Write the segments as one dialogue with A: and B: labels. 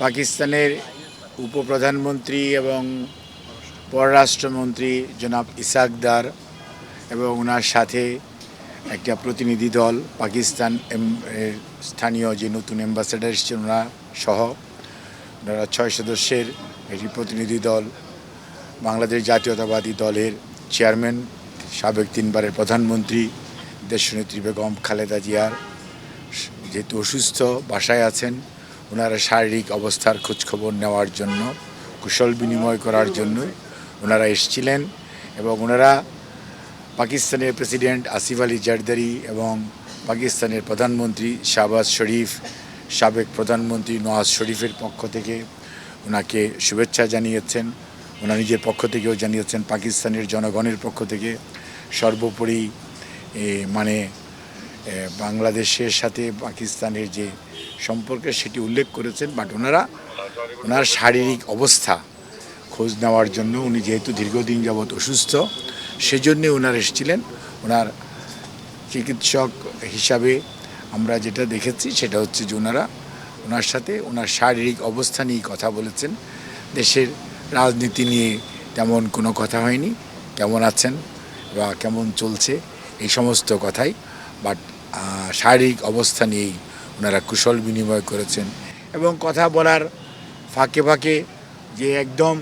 A: পাকিস্তানের উপপ্রধানমন্ত্রী এবং পররাষ্ট্রমন্ত্রী জনাব ইসাকদার এবং ওনার সাথে একটা প্রতিনিধি দল, পাকিস্তান এর স্থানীয় যে নতুন অ্যাম্বাসেডার এসছেন ওনারা সহ, ওনারা ছয় সদস্যের একটি প্রতিনিধি দল, বাংলাদেশ জাতীয়তাবাদী দলের চেয়ারম্যান, সাবেক তিনবারের প্রধানমন্ত্রী, দেশনেত্রী বেগম খালেদা জিয়ার, যেহেতু অসুস্থ বাসায় আছেন ওনারা শারীরিক অবস্থার খোঁজখবর নেওয়ার জন্য, কুশল বিনিময় করার জন্য ওনারা এসেছিলেন এবং ওনারা পাকিস্তানের প্রেসিডেন্ট আসিফ আলী জারদারি এবং পাকিস্তানের প্রধানমন্ত্রী শাহবাজ শরীফ, সাবেক প্রধানমন্ত্রী নওয়াজ শরীফের পক্ষ থেকে ওনাকে শুভেচ্ছা জানিয়েছেন। ওনার নিজের পক্ষ থেকেও জানিয়েছেন, পাকিস্তানের জনগণের পক্ষ থেকে সর্বোপরি মানে বাংলাদেশের সাথে পাকিস্তানের যে সম্পর্ক, সেটি উল্লেখ করেছেন, বাট ওনারা, ওনার শারীরিক অবস্থা খোঁজ নেওয়ার জন্য উনি যেহেতু দীর্ঘদিন যাবৎ অসুস্থ, সেজন্যে ওনার এসেছিলেন। ওনার চিকিৎসক হিসাবে আমরা যেটা দেখেছি, সেটা হচ্ছে যে ওনারা, ওনার সাথে ওনার শারীরিক অবস্থা নিয়ে কথা বলেছেন। দেশের রাজনীতি নিয়ে তেমন কোনো কথা হয়নি, কেমন আছেন বা কেমন চলছে, এই সমস্ত কথাই, বাট শারীরিক অবস্থা নিয়েই ওনারা কুশল বিনিময় করেছেন এবং কথা বলার ফাঁকে ফাঁকে যে একদম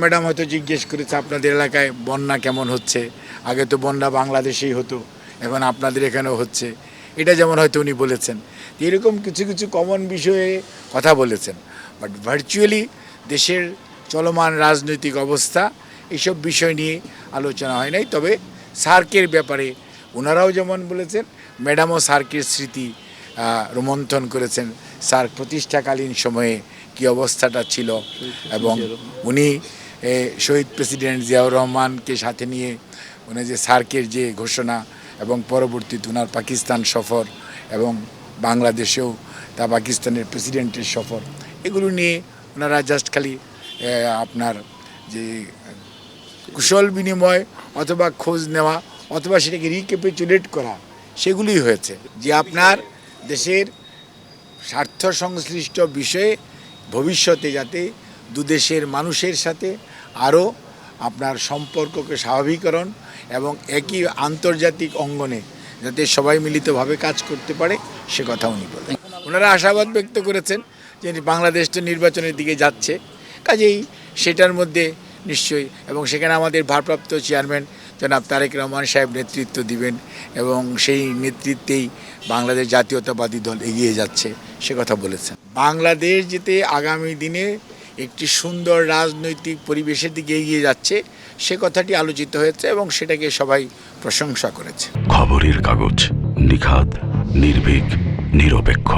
A: ম্যাডাম হয়তো জিজ্ঞেস করেছে, আপনাদের এলাকায় বন্যা কেমন হচ্ছে? আগে তো বন্যা বাংলাদেশেই হতো, এখন আপনাদের এখানেও হচ্ছে। এটা যেমন হয়তো উনি বলেছেন। এরকম কিছু কিছু কমন বিষয়ে কথা বলেছেন। বাট ভার্চুয়ালি দেশের চলমান রাজনৈতিক অবস্থা এইসব বিষয় নিয়ে আলোচনা হয় নাই। তবে সার্কের ব্যাপারে ওনারাও যেমন বলেছেন, ম্যাডামও সার্কের স্মৃতি রোমন্থন করেছেন। সার্ক প্রতিষ্ঠাকালীন সময়ে কি অবস্থাটা ছিল এবং উনি শহীদ প্রেসিডেন্ট জিয়াউর রহমানকে সাথে নিয়ে উনি যে সার্কের যে ঘোষণা এবং পরবর্তীতে ওনার পাকিস্তান সফর এবং বাংলাদেশেও তা পাকিস্তানের প্রেসিডেন্টের সফর, এগুলো নিয়ে ওনারা জাস্ট খালি আপনার যে, কুশল বিনিময় অথবা খোঁজ নেওয়া অথবা সেটাকে রিক্যাপিচুলেট করা, সেগুলোই হয়েছে। যে আপনার দেশের স্বার্থ সংশ্লিষ্ট বিষয়ে ভবিষ্যতে যাতে দুদেশের মানুষের সাথে আরও আপনার সম্পর্ককে স্বাভাবিকরণ এবং একই আন্তর্জাতিক অঙ্গনে যাতে সবাই মিলিতভাবে কাজ করতে পারে, সে কথা উনি বলেন। ওনারা আশাবাদ ব্যক্ত করেছেন যে বাংলাদেশ তো নির্বাচনের দিকে যাচ্ছে। কাজেই সেটার মধ্যে নিশ্চয়ই, এবং সেখানে আমাদের ভারপ্রাপ্ত চেয়ারম্যান জনাব তারেক রহমান সাহেব নেতৃত্ব দিবেন এবং সেই নেতৃত্বেই বাংলাদেশ জাতীয়তাবাদী দল এগিয়ে যাচ্ছে, সে কথা বলেছেন। বাংলাদেশ যেতে আগামী দিনে একটি সুন্দর রাজনৈতিক পরিবেশের দিকে এগিয়ে যাচ্ছে, সে কথাটি আলোচিত হয়েছে এবং সেটাকে সবাই প্রশংসা করেছে।
B: খবরের কাগজ নিখাদ, নির্ভীক, নিরপেক্ষ।